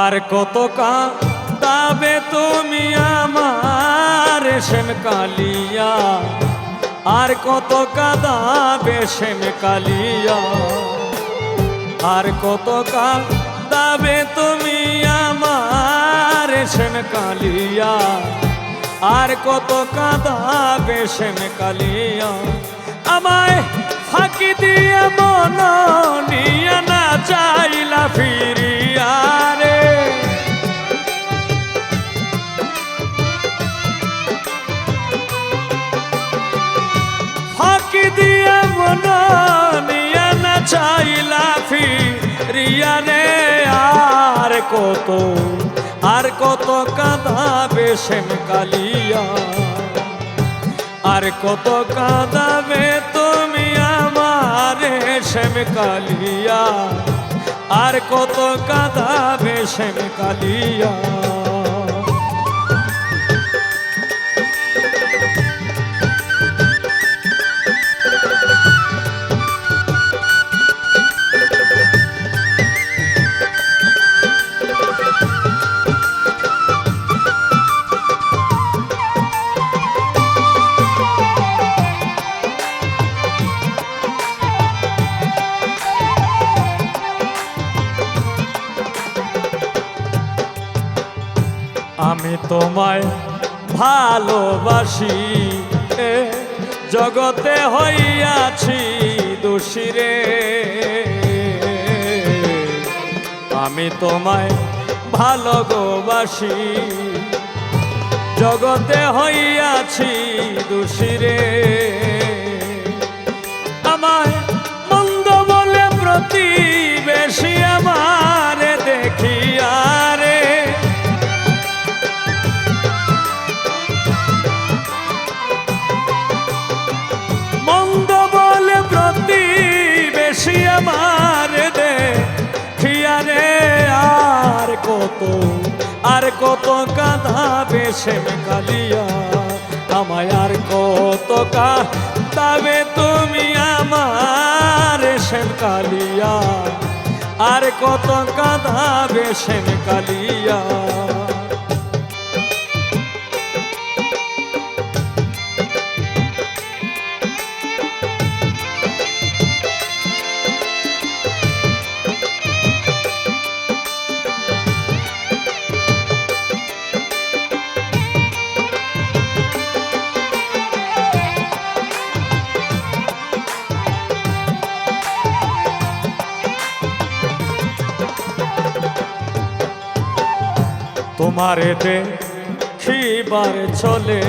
আর কত কাঁদাবে তুমি আমার শ্যাম কালিয়া? আর কত কাঁদাবে শ্যাম কালিয়া? আর কত কাঁদাবে তুমি আমার শ্যাম কালিয়া? আর কত কাঁদাবে শ্যাম কালিয়া? আমায় ফাঁকি দিয়ে মন কত, আর কত কাঁদাবে শ্যাম কালিয়া। আর কত কাঁদাবে তুমি আমারে শ্যাম কালিয়া। আর কত কাঁদাবে শ্যাম কালিয়া। আমি তোমায় ভালোবাসি। জগতে হইয়াছি দোষীরে আমি তোমায় ভালোবাসি। জগতে হইয়াছি দোষীরে আর কত কাঁধা শ্যাম কালিয়া। আমায় আর কত কাঁদাবে তুমি আমার শ্যাম কালিয়া। আর কত কাঁধা শ্যাম কালিয়া। তোমারে দেখিবার চলে।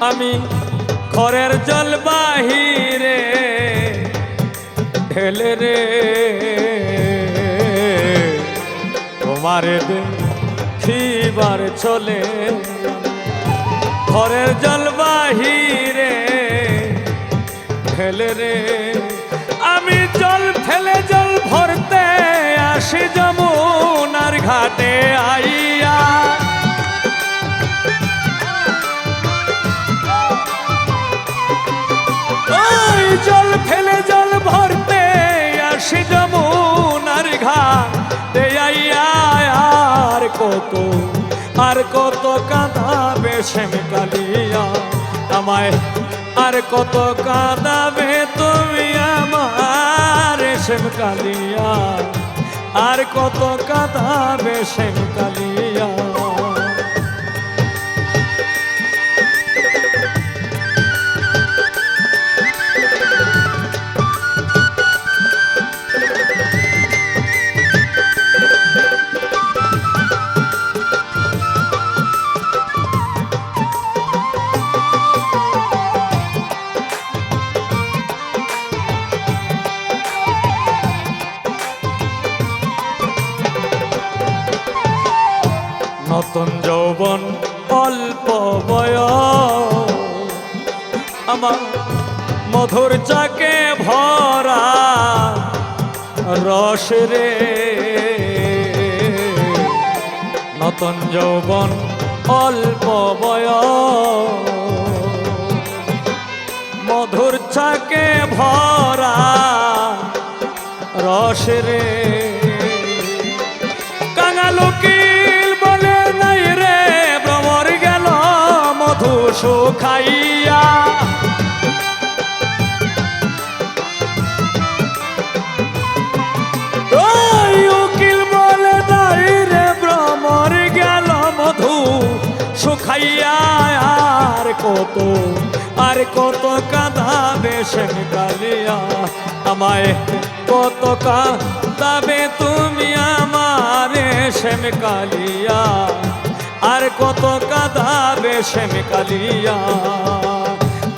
আমি ঘরের জল বাহিরে ঢেলে রে। তোমারে দেখিবার চলে। ঘরের জল বাহিরে ফেলে রে। আমি জল ফেলে জল ভরতে আসি যমুনার ঘাটে আইয়া। ওই জল ফেলে জল ভরতে আসি যমুনার ঘাটে আইয়া। আর কত আর কত কাঁদাবে শ্যাম কালিয়া আমায়। আর কত কাঁদাবে তুমি আমার শ্যাম কালিয়া আর কত কাঁদাবে শ্যাম কালিয়া যৌবন অল্প বয়স। আমার মধুর চাকে ভরা রস রে। নতুন যৌবন অল্প বয়স। মধুর চাকে ভরা রস রে। শুকাইয়া ওই উকিল বলে, নাই রে ভ্রমর গেল শুকাইয়া আর কত আর কত কাঁদাবে সেন কালিয়া। আমায় কত কাঁদাবে তুমি আমারে শ্যাম কালিয়া। আর কত কাঁদাবে শ্যাম কালিয়া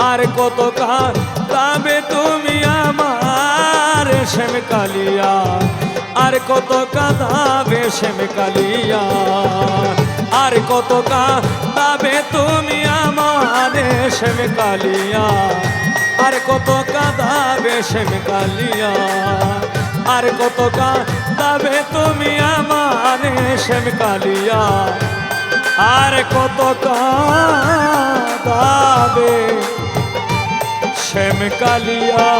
আর কত কাঁদাবে তুমি আমার শ্যাম কালিয়া আর কত কাঁদাবে শ্যাম কালিয়া আর কত কাঁদাবে তুমি আমার শ্যাম কালিয়া আর কত কাঁদাবে শ্যাম কালিয়া আর কত কাঁদাবে তুমি আমার শ্যাম কালিয়া আর কত কাঁদাবে? শ্যাম কালিয়া